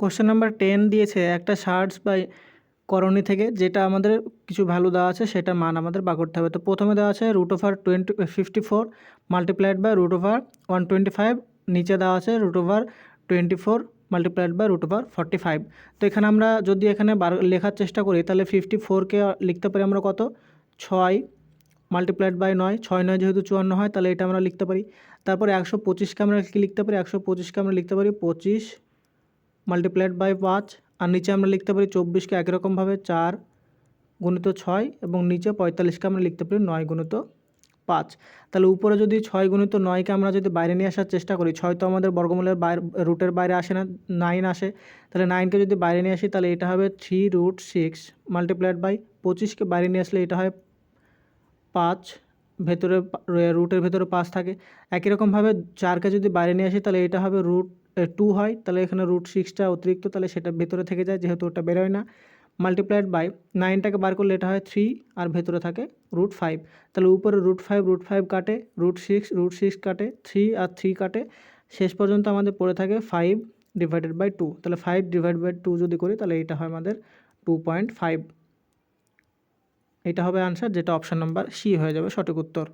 Question number ten দিয়েছে, একটা search by করণী থেকে, যেটা আমাদের কিছু ভ্যালু দেওয়া আছে, সেটার মান আমাদের বার করতে হবে। তো প্রথমে দেওয়া আছে root over twenty fifty four multiplied by root over one twenty five নিচে দেওয়া আছে root over twenty four multiplied by root over forty five তো এখানে আমরা যদি এখানে বার, লেখার চেষ্টা করি, তাহলে ফিফটি ফোরকে লিখতে পারি আমরা কত? ছয় মাল্টিপ্লাইড বাই নয়, ছয় নয় যেহেতু চুয়ান্ন হয়, তাহলে এটা আমরা লিখতে পারি। তারপরে একশো পঁচিশকে আমরা কী লিখতে পারি? একশো পঁচিশকে আমরা লিখতে পারি, পঁচিশ মাল্টিপ্লাইড বাই পাঁচ, আর নিচে আমরা লিখতে পারি চব্বিশকে একই রকমভাবে চার গুণিত ছয় এবং নিচে পঁয়তাল্লিশকে আমরা লিখতে পারি নয় গুণিত পাঁচ। তাহলে উপরে যদি ছয় গুণিত নয়কে আমরা যদি বাইরে নিয়ে আসার চেষ্টা করি, ছয় তো আমাদের বর্গমূলের বাইরে, রুটের বাইরে আসে না নাইন আসে। তাহলে নাইনকে যদি বাইরে নিয়ে আসি, তাহলে এটা হবে three root six multiplied by পঁচিশকে বাইরে নিয়ে আসলে এটা হয় পাঁচ, ভেতরে রুটের ভেতরে পাঁচ থাকে। একই রকমভাবে চারকে যদি বাইরে নিয়ে আসি, তাহলে এটা হবে রুট টু হয়, তাহলে এখানে রুট সিক্সটা অতিরিক্ত, তাহলে সেটা ভেতরে থেকে যায়, যেহেতু ওটা বেরোয় না। মাল্টিপ্লাইড বাই নাইনটাকে বার করলে এটা হয় থ্রি আর ভেতরে থাকে রুট ফাইভ তাহলে উপরে রুট ফাইভ রুট ফাইভ কাটে রুট সিক্স রুট সিক্স কাটে থ্রি আর থ্রি কাটে। শেষ পর্যন্ত আমাদের পড়ে থাকে ফাইভ ডিভাইডেড বাই টু তাহলে ফাইভ ডিভাইড বাই টু যদি করি, তাহলে এটা হয় আমাদের টু পয়েন্ট ফাইভ এটা হবে আনসার যেটা অপশান নাম্বার সি হয়ে যাবে সঠিক উত্তর।